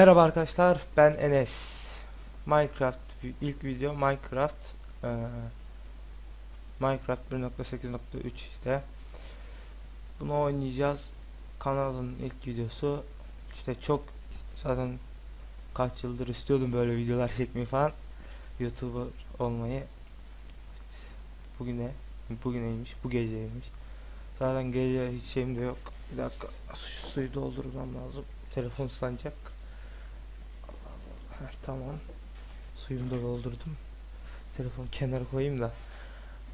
Merhaba arkadaşlar ben Enes. Minecraft ilk video Minecraft eee, Minecraft 1.8.3 işte. Bunu oynayacağız. Kanalın ilk videosu. İşte çok zaten kaç yıldır istiyordum böyle videolar çekmeyi falan. YouTuber olmayı. Bugüne bugüneymiş bu geceymiş. Zaten gece hiç şeyim de yok. Bir dakika su- suyu doldurmam lazım. Telefon ıslanacak Heh, tamam. Suyumu da doldurdum. Telefonu kenara koyayım da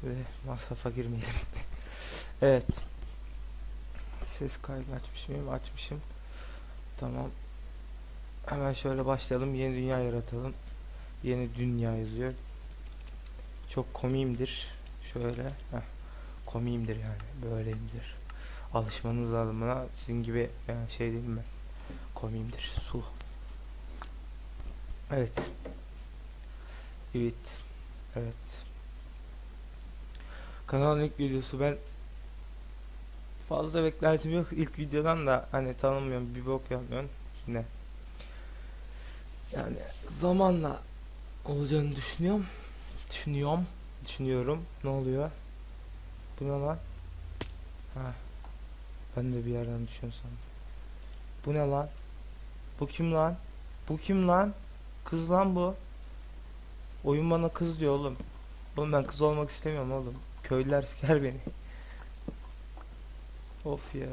ve masrafa girmeyelim. evet. Ses kaydı açmış mıyım? Açmışım. Tamam. Hemen şöyle başlayalım. Yeni dünya yaratalım. Yeni dünya yazıyor. Çok komiyimdir. Şöyle. Heh. Komiyimdir yani. Böyleyimdir. Alışmanız lazım buna. Sizin gibi yani şey değil mi? Komiyimdir. Su. Evet. Evet. Evet. Kanalın ilk videosu ben fazla beklentim yok ilk videodan da hani tanımıyorum bir bok yapmıyorum yine. Yani zamanla olacağını düşünüyorum. Düşünüyorum. Düşünüyorum. Ne oluyor? Bu ne lan? Ha. Ben de bir yerden düşüyorum sandım. Bu ne lan? Bu kim lan? Bu kim lan? Kız lan bu. Oyun bana kız diyor oğlum. Oğlum ben kız olmak istemiyorum oğlum. Köylüler siker beni. of ya.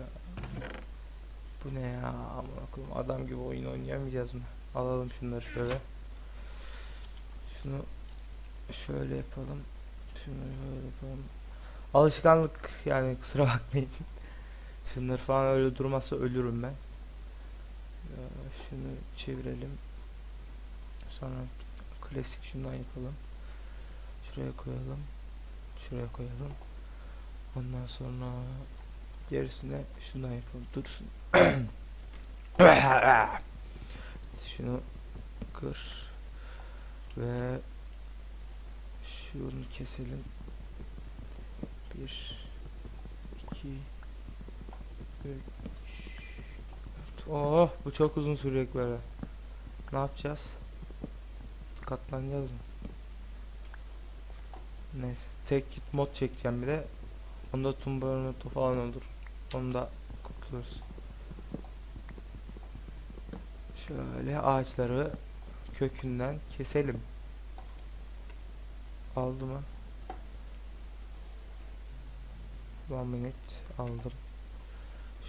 Bu ne ya? Amına koyayım adam gibi oyun oynayamayacağız mı? Alalım şunları şöyle. Şunu şöyle yapalım. Şunu böyle yapalım. Alışkanlık yani kusura bakmayın. Şunları falan öyle durmazsa ölürüm ben. Ya şunu çevirelim. Sonra klasik şundan yapalım. Şuraya koyalım. Şuraya koyalım. Ondan sonra gerisine şundan yapalım. Dursun. Şunu kır ve şunu keselim. Bir, iki, üç. Oh bu çok uzun sürecek böyle. Ne yapacağız? Katlanacağız mı? Neyse tek git mod çekeceğim bir de. Onda tumbarnotu falan olur. Onu da kurtuluruz. Şöyle ağaçları kökünden keselim. Aldı mı? One minute aldım.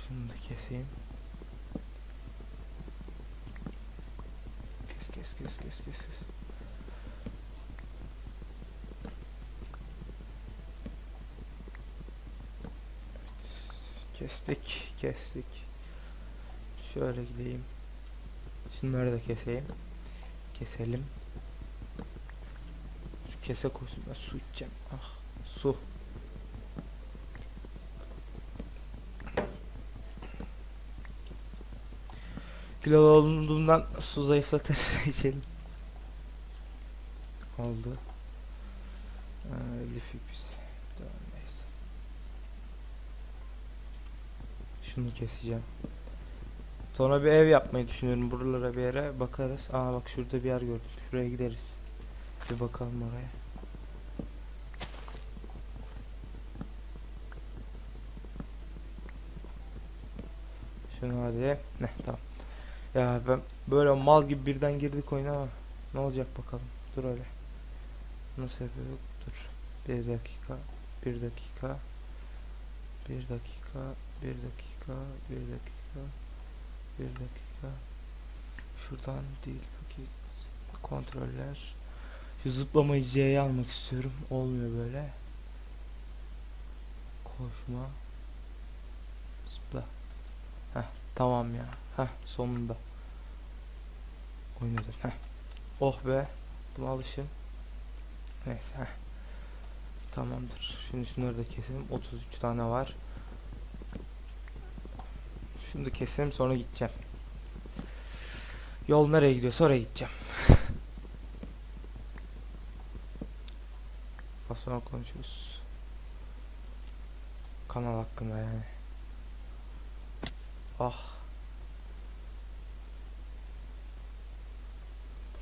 Şunu da keseyim. Kes kes kes kes kes kes. Kestik, kestik. Şöyle gideyim. Şunları da keseyim. Keselim. Şu kese koysun su içeceğim. Ah, su. Kilolu olduğundan su zayıflatır içelim. Oldu. Ee, Lifi pis. Tamam, neyse. Şunu keseceğim. Sonra bir ev yapmayı düşünüyorum. Buralara bir yere bakarız. Aa bak şurada bir yer gördüm. Şuraya gideriz. Bir bakalım oraya. Şunu hadi. Ne tamam. Ya ben böyle mal gibi birden girdik oyuna ama ne olacak bakalım. Dur öyle. Nasıl yapıyorduk? Dur. Bir dakika. Bir dakika. Bir dakika. Bir dakika. Bir dakika. Bir dakika. Şuradan değil paket. Kontroller. Şu zıplamayı C'ye almak istiyorum. Olmuyor böyle. Koşma. Zıpla. Heh tamam ya. Heh sonunda. Oynadım. Heh. Oh be. Buna alışım. Neyse. Heh. Tamamdır. Şimdi şunları da keselim. 33 tane var. Şunu da keselim sonra gideceğim. Yol nereye gidiyorsa oraya gideceğim. Sonra konuşuruz. Kanal hakkında yani. Ah.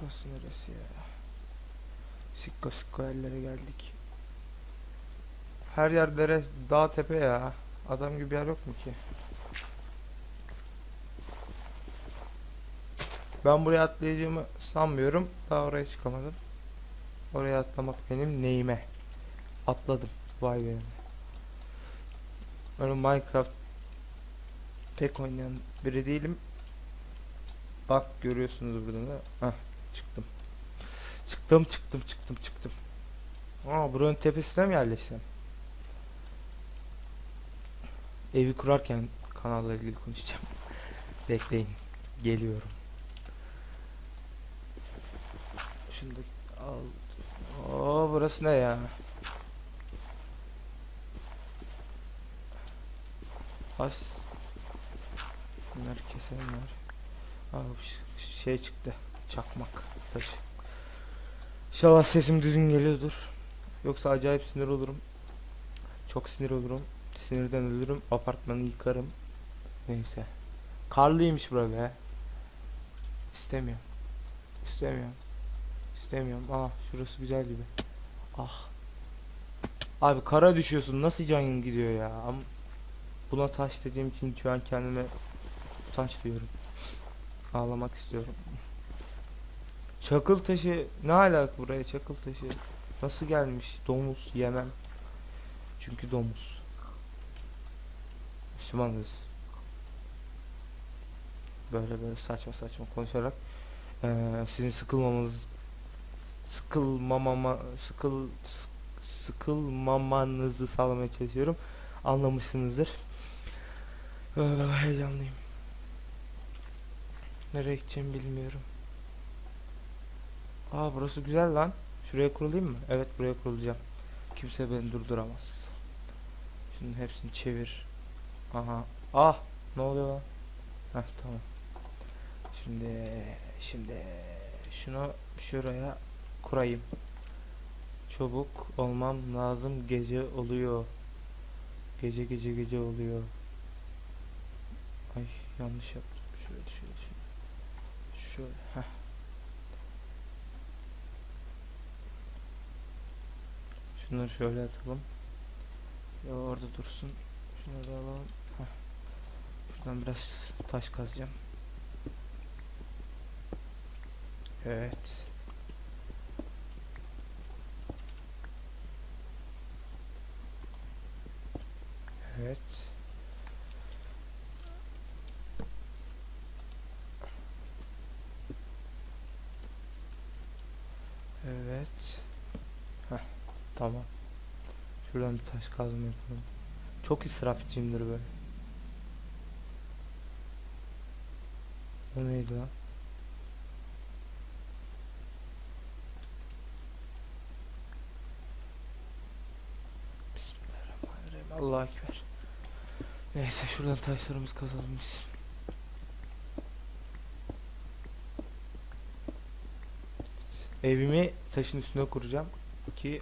Burası neresi ya? Sikko sikko yerlere geldik. Her yer dere, dağ tepe ya. Adam gibi yer yok mu ki? Ben buraya atlayacağımı sanmıyorum. Daha oraya çıkamadım. Oraya atlamak benim neyime. Atladım. Vay be. Ben Minecraft pek oynayan biri değilim. Bak görüyorsunuz burada da. Hah çıktım. Çıktım çıktım çıktım çıktım. Aa buranın tepesine mi yerleşsem? Evi kurarken kanalla ilgili konuşacağım. Bekleyin. Geliyorum. Da al. Oo burası ne ya? As. Bunlar kesenler. Ş- şey çıktı. Çakmak taşı. İnşallah sesim düzgün geliyordur. Yoksa acayip sinir olurum. Çok sinir olurum. Sinirden ölürüm. Apartmanı yıkarım. Neyse. Karlıymış bura be. İstemiyorum. İstemiyorum. İstemiyorum. Aa şurası güzel gibi. Ah. Abi kara düşüyorsun. Nasıl canın gidiyor ya? Buna taş dediğim için şu an kendime utanç duyuyorum. Ağlamak istiyorum. Çakıl taşı ne alaka buraya çakıl taşı? Nasıl gelmiş? Domuz yemem. Çünkü domuz. Müslümanız. Böyle böyle saçma saçma konuşarak eee, sizin sıkılmamanız sıkılmamama sıkıl sık- sıkılmamanızı sağlamaya çalışıyorum. Anlamışsınızdır. Heyecanlıyım. Nereye gideceğimi bilmiyorum. Aa burası güzel lan. Şuraya kurulayım mı? Evet buraya kurulacağım. Kimse beni durduramaz. Şunun hepsini çevir. Aha. Ah! Ne oluyor lan? Heh tamam. Şimdi şimdi şunu şuraya kurayım. Çabuk olmam lazım. Gece oluyor. Gece gece gece oluyor. Ay yanlış yaptım. Şöyle şöyle şöyle. Şöyle. Heh. Şunları şöyle atalım. Ya orada dursun. Şunları da alalım. Heh. Şuradan biraz taş kazacağım. Evet. Evet. Evet. Heh, tamam. Şuradan bir taş kazma yapalım. Çok israfçıyımdır böyle. O neydi lan? Bismillahirrahmanirrahim. Allahu Ekber. Neyse şuradan taşlarımızı kazalım biz. Evimi taşın üstüne kuracağım ki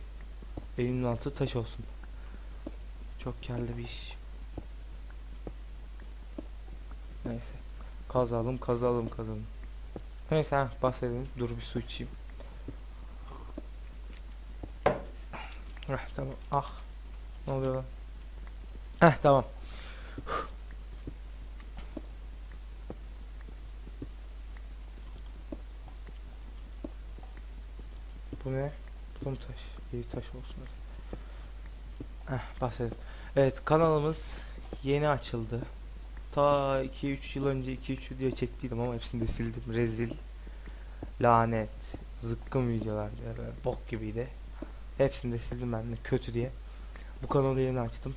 evimin altı taş olsun. Çok karlı bir iş. Neyse. Kazalım, kazalım, kazalım. Neyse ha, bahsedelim. Dur bir su içeyim. Ah tamam. Ah. Ne oluyor lan? Heh tamam. Bu ne? Bu mı taş? İyi taş olsun. Heh bahsedelim. Evet kanalımız yeni açıldı. Ta 2-3 yıl önce 2-3 video çektiydim ama hepsini de sildim. Rezil, lanet, zıkkım videolar ya böyle bok gibiydi. Hepsini de sildim ben de kötü diye. Bu kanalı yeni açtım.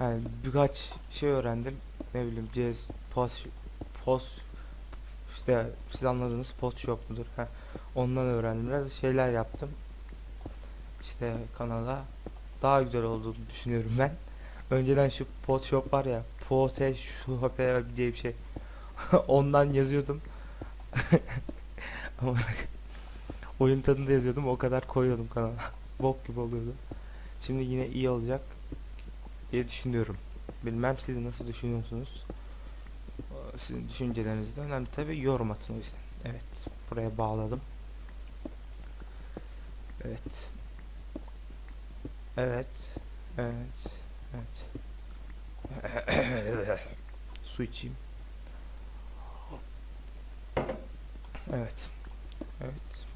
Yani birkaç şey öğrendim. Ne bileyim cez, post, post işte siz anladınız post shop mudur? Heh, ondan öğrendim biraz şeyler yaptım. İşte kanala daha güzel olduğunu düşünüyorum ben. Önceden şu Photoshop var ya, Photoshop diye bir şey. Ondan yazıyordum. Ama oyun tadında yazıyordum, o kadar koyuyordum kanala. Bok gibi oluyordu. Şimdi yine iyi olacak diye düşünüyorum. Bilmem siz nasıl düşünüyorsunuz. Sizin düşünceleriniz de önemli tabi yorum atın o yüzden. Evet. buraya bağladım. Evet. Evet. Evet. Evet. Su içeyim. Evet. Evet. Evet.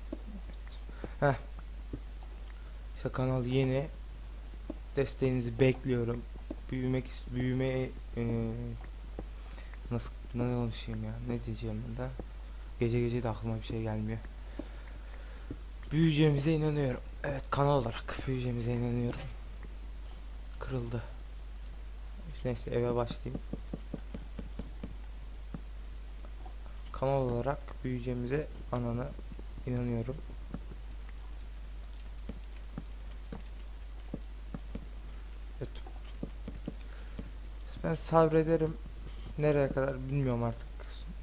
Heh. İşte kanal yeni. Desteğinizi bekliyorum. Büyümek büyümeye eee, nasıl ne konuşayım ya? Ne diyeceğim burada? Gece gece de aklıma bir şey gelmiyor. Büyüyeceğimize inanıyorum. Evet kanal olarak büyüyeceğimize inanıyorum. Kırıldı. Neyse eve başlayayım. Kanal olarak büyüyeceğimize anana inanıyorum. Evet. Ben sabrederim. Nereye kadar bilmiyorum artık.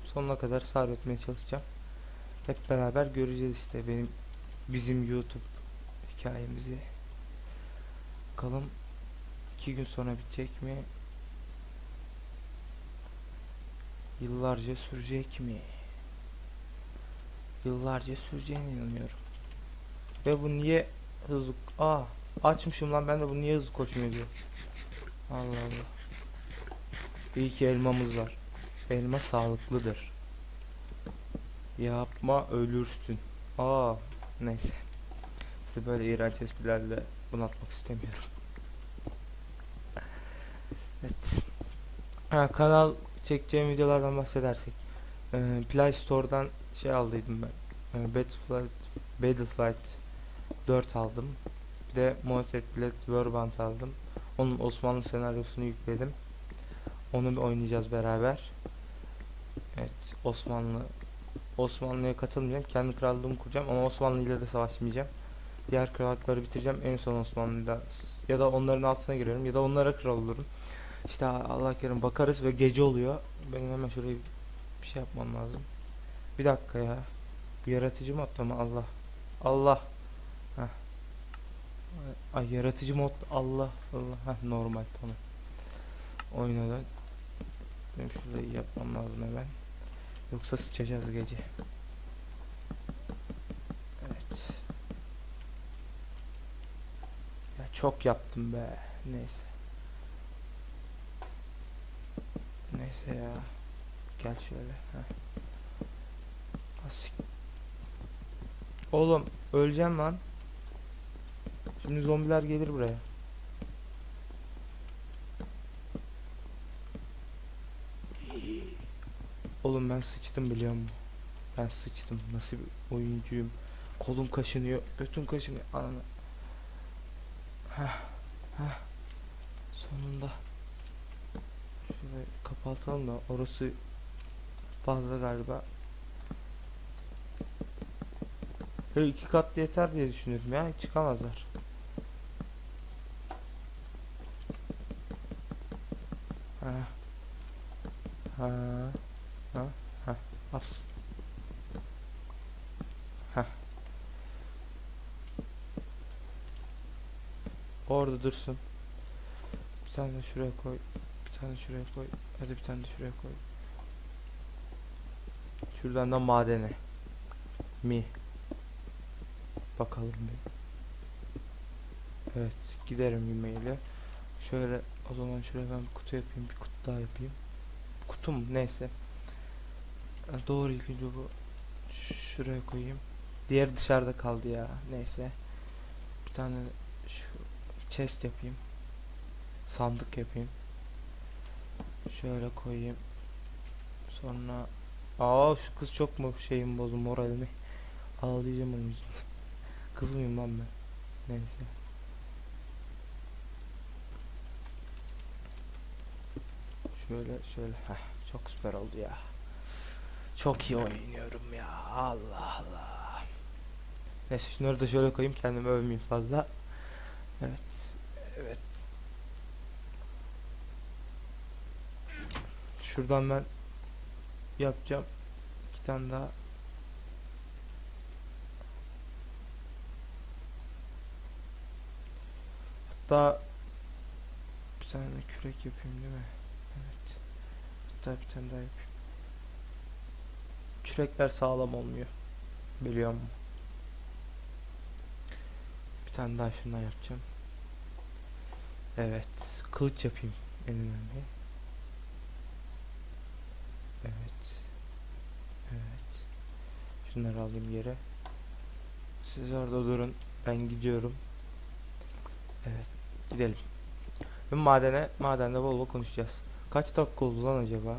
Sonuna kadar sabretmeye çalışacağım. Hep beraber göreceğiz işte benim bizim YouTube hikayemizi. Bakalım iki gün sonra bitecek mi? Yıllarca sürecek mi? Yıllarca süreceğine inanıyorum. Ve bu niye hızlı... Aa açmışım lan ben de bu niye hızlı koşmuyor diyor. Allah Allah. İyi ki elmamız var. Elma sağlıklıdır. Yapma ölürsün. Aa neyse. Sizi böyle iğrenç esprilerle bunaltmak istemiyorum. evet. Ha, kanal çekeceğim videolardan bahsedersek. Ee, Play Store'dan şey aldıydım ben. Ee, Battleflight, Battleflight 4 aldım. Bir de Mounted Blade Warband aldım. Onun Osmanlı senaryosunu yükledim. Onu bir oynayacağız beraber. Evet Osmanlı Osmanlı'ya katılmayacağım. Kendi krallığımı kuracağım ama Osmanlı ile de savaşmayacağım. Diğer krallıkları bitireceğim. En son Osmanlı'da ya da onların altına giriyorum ya da onlara kral olurum. İşte Allah kerim bakarız ve gece oluyor. Benim hemen şuraya bir şey yapmam lazım. Bir dakika ya. Bu yaratıcı modda mı? Allah. Allah. Heh. Ay yaratıcı mod Allah Allah. Heh, normal tamam. Oynadan. Benim şurayı yapmam lazım hemen. Yoksa sıçacağız gece. Evet. Ya çok yaptım be. Neyse. Neyse ya. Gel şöyle. Heh. Oğlum öleceğim lan. Şimdi zombiler gelir buraya. Oğlum ben sıçtım biliyor musun? Ben sıçtım. Nasıl bir oyuncuyum? Kolum kaşınıyor, götüm kaşınıyor. Ananı. Heh, heh. Sonunda. Şurayı kapatalım da orası fazla galiba. Böyle iki katlı yeter diye düşünüyorum ya. Çıkamazlar. Ha. Ha. Ha. As. Ha. Orada dursun. Bir tane de şuraya koy. Bir tane şuraya koy. Hadi bir tane de şuraya koy. Şuradan da madene. Mi. Bakalım bir. Evet giderim yemeğiyle. Şöyle o zaman şuraya ben bir kutu yapayım. Bir kutu daha yapayım. Kutu mu? Neyse. Doğru ilk önce bu şuraya koyayım. Diğer dışarıda kaldı ya. Neyse. Bir tane şu chest yapayım. Sandık yapayım. Şöyle koyayım. Sonra Aa şu kız çok mu şeyim bozdu moralimi. Ağlayacağım onun yüzünden. Kız mıyım lan ben? Neyse. Şöyle şöyle. Heh, çok süper oldu ya. Çok iyi oynuyorum ya. Allah Allah. Neyse şunları da şöyle koyayım kendimi övmeyeyim fazla. Evet. Evet. Şuradan ben yapacağım. İki tane daha. Hatta bir tane kürek yapayım değil mi? Evet. Hatta bir tane daha yapayım. Kürekler sağlam olmuyor. Biliyorum. Bir tane daha şundan yapacağım. Evet. Kılıç yapayım en önemli. Evet. Evet. Şunları alayım yere. Siz orada durun. Ben gidiyorum. Evet. Gidelim. Ve madene, madende bol bol konuşacağız. Kaç dakika oldu lan acaba?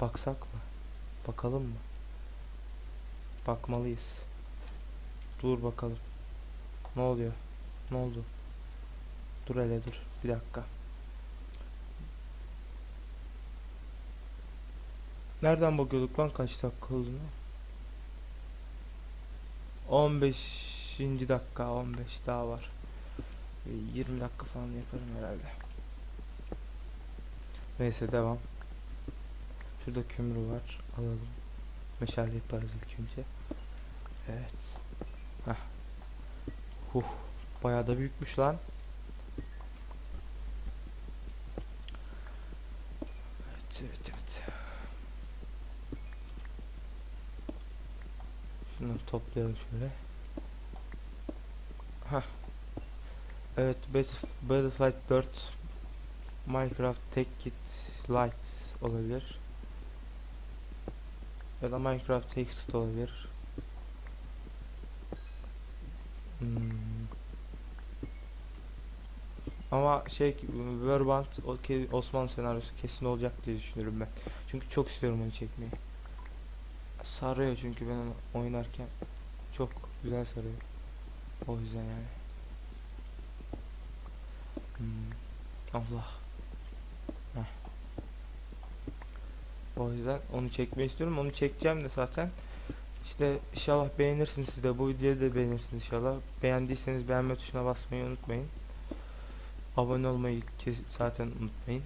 Baksak mı? Bakalım mı? Bakmalıyız. Dur bakalım. Ne oluyor? Ne oldu? Dur hele dur. Bir dakika. Nereden bakıyorduk lan kaç dakika olduğunu? 15. dakika 15 daha var. Bir 20 dakika falan yaparım herhalde. Neyse devam. Şurada kömür var. Alalım. Meşale yaparız ilk önce. Evet. Hah. Huh. Bayağı da büyükmüş lan. Evet, evet. Şunları toplayalım şöyle. Hah. Evet, Battle- Battlefield 4 Minecraft Tech Kit Lite olabilir. Ya da Minecraft Text olabilir. Ama şey ke- Osmanlı senaryosu kesin olacak diye düşünüyorum ben. Çünkü çok istiyorum onu çekmeyi. Sarıyor çünkü ben oynarken çok güzel sarıyor. O yüzden yani. Hmm. Allah. Heh. O yüzden onu çekmeyi istiyorum. Onu çekeceğim de zaten. İşte inşallah beğenirsiniz siz de. Bu videoyu da beğenirsiniz inşallah. Beğendiyseniz beğenme tuşuna basmayı unutmayın. Abone olmayı zaten unutmayın.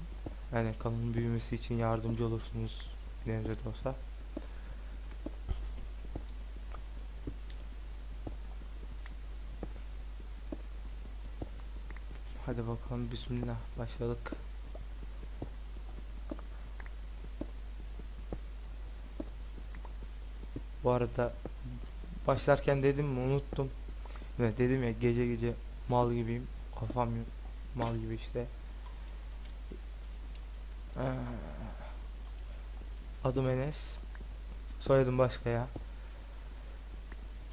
Yani kanalın büyümesi için yardımcı olursunuz. Bir de olsa. Hadi bakalım bismillah başladık. Bu arada başlarken dedim mi unuttum. Ne dedim ya gece gece mal gibiyim. Kafam yok. Mal gibi işte. Aa, Adım Enes. Soyadım başka ya.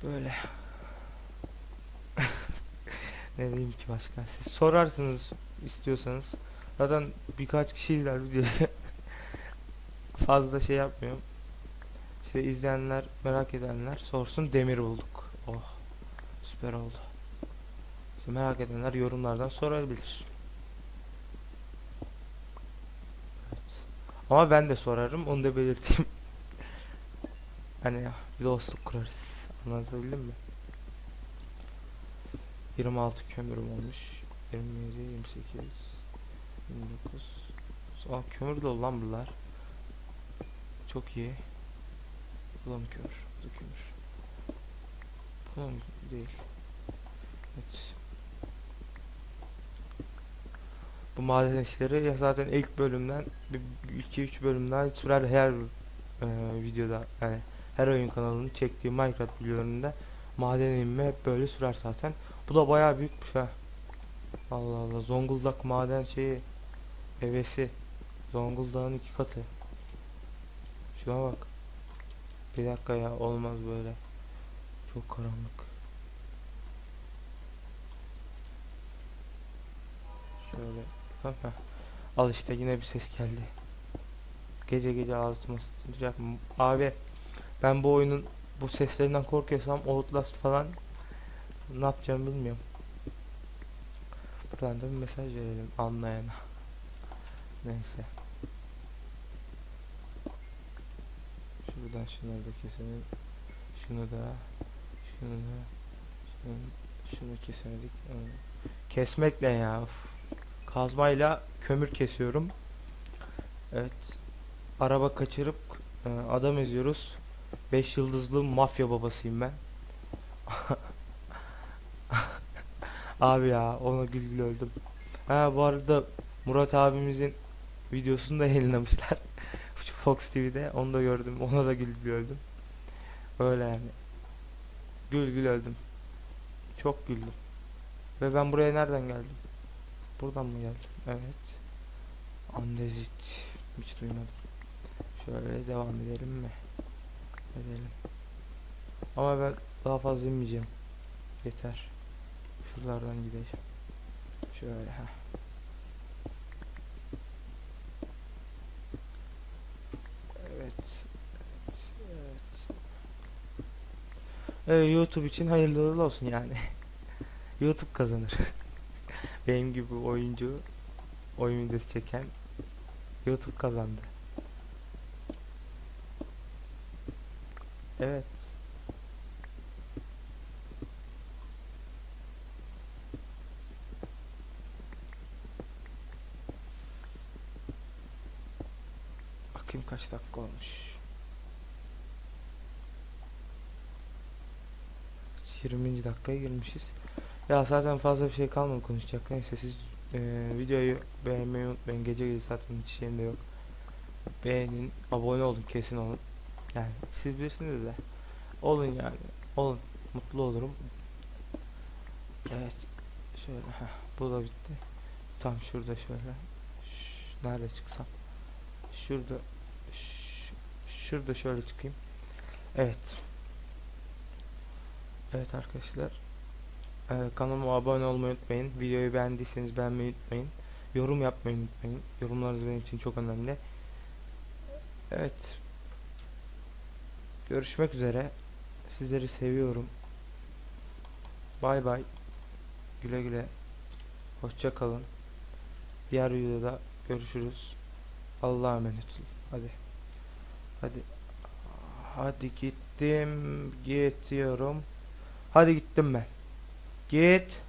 Böyle. ne diyeyim ki başka? Siz sorarsınız istiyorsanız. Zaten birkaç kişi izler videoyu. Fazla şey yapmıyorum. İşte izleyenler, merak edenler sorsun demir bulduk. Oh. Süper oldu. Merak edenler yorumlardan sorabilir. Evet. Ama ben de sorarım, onu da belirteyim. hani bir dostluk kurarız. Anlatabildim mi? 26 kömürüm olmuş. 27, 28, 29. Aa kömür dolu lan bunlar. Çok iyi. Bu da mı kömür? Bu da kömür. Bu da mı? Değil. Evet. Bu maden işleri ya zaten ilk bölümden bir 2-3 bölümden sürer her e, videoda yani her oyun kanalının çektiği Minecraft videolarında maden inme hep böyle sürer zaten. Bu da bayağı büyükmüş ha. Allah Allah Zonguldak maden şeyi evesi Zonguldak'ın iki katı. Şuna bak. Bir dakika ya olmaz böyle. Çok karanlık. Şöyle. Hah. Al işte yine bir ses geldi. Gece gece altıma sıçacak. Abi ben bu oyunun bu seslerinden korkuyorsam Outlast falan ne yapacağımı bilmiyorum. Buradan da bir mesaj verelim anlayana. Neyse. Şuradan şunları da keselim. Şunu da, şunu da, şunu, şunu kesemedik. Aa, Kesmek ne ya? Uf. Kazmayla kömür kesiyorum. Evet. Araba kaçırıp e, adam eziyoruz. 5 yıldızlı mafya babasıyım ben. Abi ya ona gül gül öldüm. Ha bu arada Murat abimizin videosunu da yayınlamışlar. Fox TV'de onu da gördüm. Ona da gül gül öldüm. Öyle yani. Gül gül öldüm. Çok güldüm. Ve ben buraya nereden geldim? Buradan mı geldim? Evet. Andezit. Hiç duymadım. Şöyle devam edelim mi? Edelim. Ama ben daha fazla inmeyeceğim. Yeter. Şuralardan gideceğim. Şöyle ha. Evet. Evet. Evet. Ee, YouTube için hayırlı olsun yani. YouTube kazanır. Benim gibi oyuncu oyun videosu çeken YouTube kazandı. Evet. Bakayım kaç dakika olmuş. 20. dakikaya girmişiz. Ya zaten fazla bir şey kalmadı konuşacak. Neyse siz eee, videoyu beğenmeyi unutmayın. Gece gece zaten hiç şeyim de yok. Beğenin, abone olun kesin olun. Yani siz bilirsiniz de. Olun yani. Olun. Mutlu olurum. Evet. Şöyle. Heh, bu da bitti. Tam şurada şöyle. Ş- nerede çıksam? Şurada. ş- şurada şöyle çıkayım. Evet. Evet arkadaşlar. Ee, kanalıma abone olmayı unutmayın. Videoyu beğendiyseniz beğenmeyi unutmayın. Yorum yapmayı unutmayın. Yorumlarınız benim için çok önemli. Evet. Görüşmek üzere. Sizleri seviyorum. Bay bay. Güle güle. Hoşça kalın. Diğer videoda görüşürüz. Allah'a emanet olun. Hadi. Hadi. Hadi gittim. Gidiyorum. Hadi gittim ben. Git.